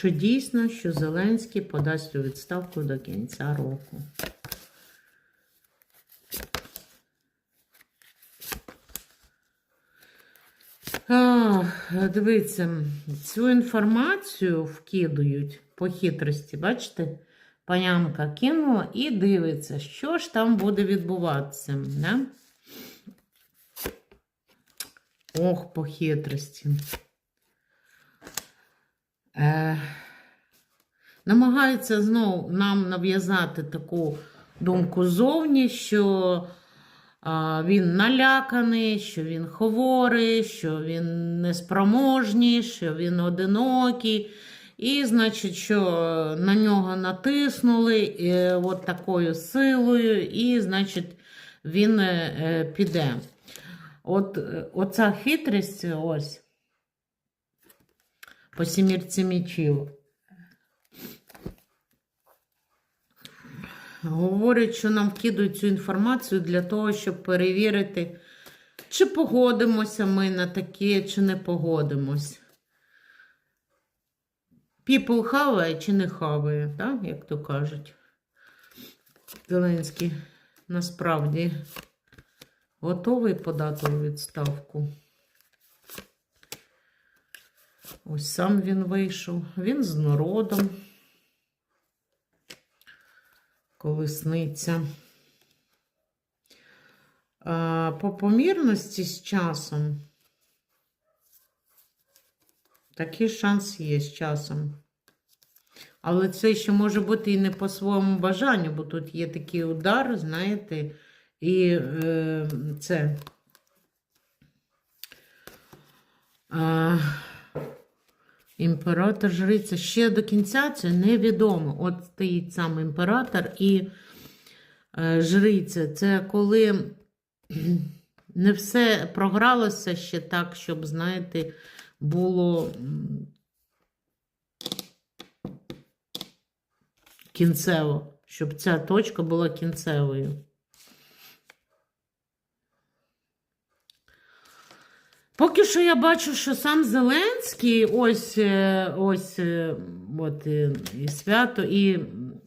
Чи дійсно, що Зеленський подасть у відставку до кінця року? А, дивіться, цю інформацію вкидують по хитрості, бачите? Панянка кинула і дивиться, що ж там буде відбуватися. Да? Ох, по хитрості. Е, намагається знову нам нав'язати таку думку зовні, що а, він наляканий, що він хворий, що він неспроможний, що він одинокий. І, значить, що на нього натиснули е, от такою силою, і, значить, він е, е, піде. От е, оця хитрість, ось по сімірці мічів. Говорять, що нам вкидують цю інформацію для того, щоб перевірити, чи погодимося ми на таке, чи не погодимось. People хаває чи не хаває, так? як то кажуть. Зеленський насправді готовий подати у відставку. Ось сам він вийшов. Він з народом. Колесниця. По помірності з часом. Такий шанс є з часом. Але це ще може бути і не по своєму бажанню, бо тут є такий удар, знаєте, і е, це. А, імператор жриця ще до кінця це невідомо. От стоїть сам імператор і е, жриця. Це коли не все програлося ще так, щоб, знаєте, було кінцево, щоб ця точка була кінцевою. Поки що я бачу, що сам Зеленський, ось е, ось е, от е, і свято, і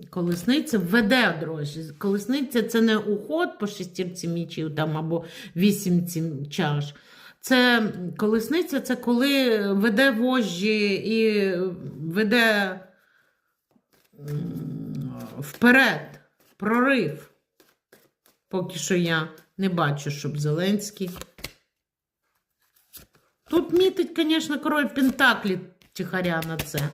колесниця веде дрожжі. Колесниця це не уход по шестірці мічів там або вісімці чаш. Це колесниця це коли веде вожжі і веде вперед, прорив. Поки що я не бачу, щоб Зеленський. Тут мітить, звісно, король Пентаклі тихаря на це.